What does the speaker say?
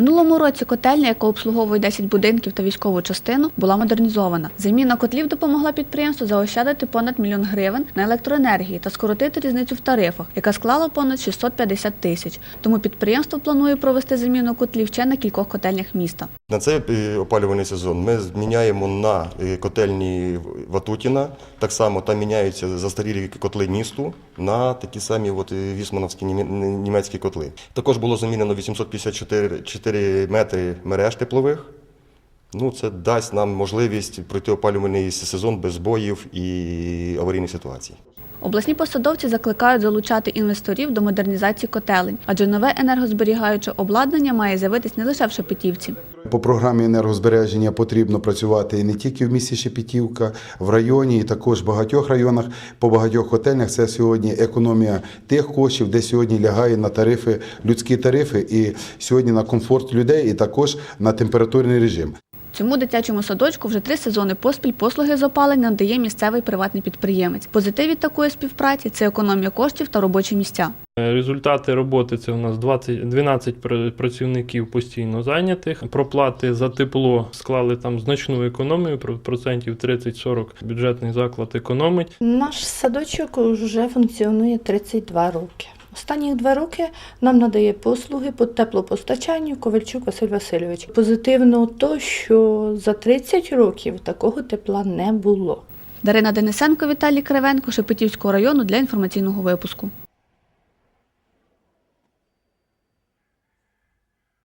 Минулому році котельня, яка обслуговує 10 будинків та військову частину, була модернізована. Заміна котлів допомогла підприємству заощадити понад мільйон гривень на електроенергії та скоротити різницю в тарифах, яка склала понад 650 тисяч. Тому підприємство планує провести заміну котлів ще на кількох котельнях міста. На цей е, опалювальний сезон ми зміняємо на е, котельні Ватутіна. Так само там міняються застарілі котли місту на такі самі от е, вісмановські німецькі котли. Також було замінено 854 4 метри мереж теплових. Ну, це дасть нам можливість пройти опалювальний сезон без збоїв і аварійних ситуацій. Обласні посадовці закликають залучати інвесторів до модернізації котелень, адже нове енергозберігаюче обладнання має з'явитись не лише в Шепетівці. По програмі енергозбереження потрібно працювати не тільки в місті Шепетівка, в районі, і також в багатьох районах, по багатьох котельнях. Це сьогодні економія тих коштів, де сьогодні лягає на тарифи, людські тарифи, і сьогодні на комфорт людей, і також на температурний режим. Цьому дитячому садочку вже три сезони поспіль послуги з опалення надає місцевий приватний підприємець. Позитив від такої співпраці це економія коштів та робочі місця. Е, Результати роботи це у нас 20, 12 пр- працівників постійно зайнятих. Проплати за тепло склали там значну економію, про- процентів 30-40 бюджетний заклад економить. Наш садочок вже функціонує 32 роки. Останні два роки нам надає послуги по теплопостачанню Ковальчук Василь Васильович. Позитивно то, що за 30 років такого тепла не було. Дарина Денисенко, Віталій Кривенко, Шепетівського району для інформаційного випуску.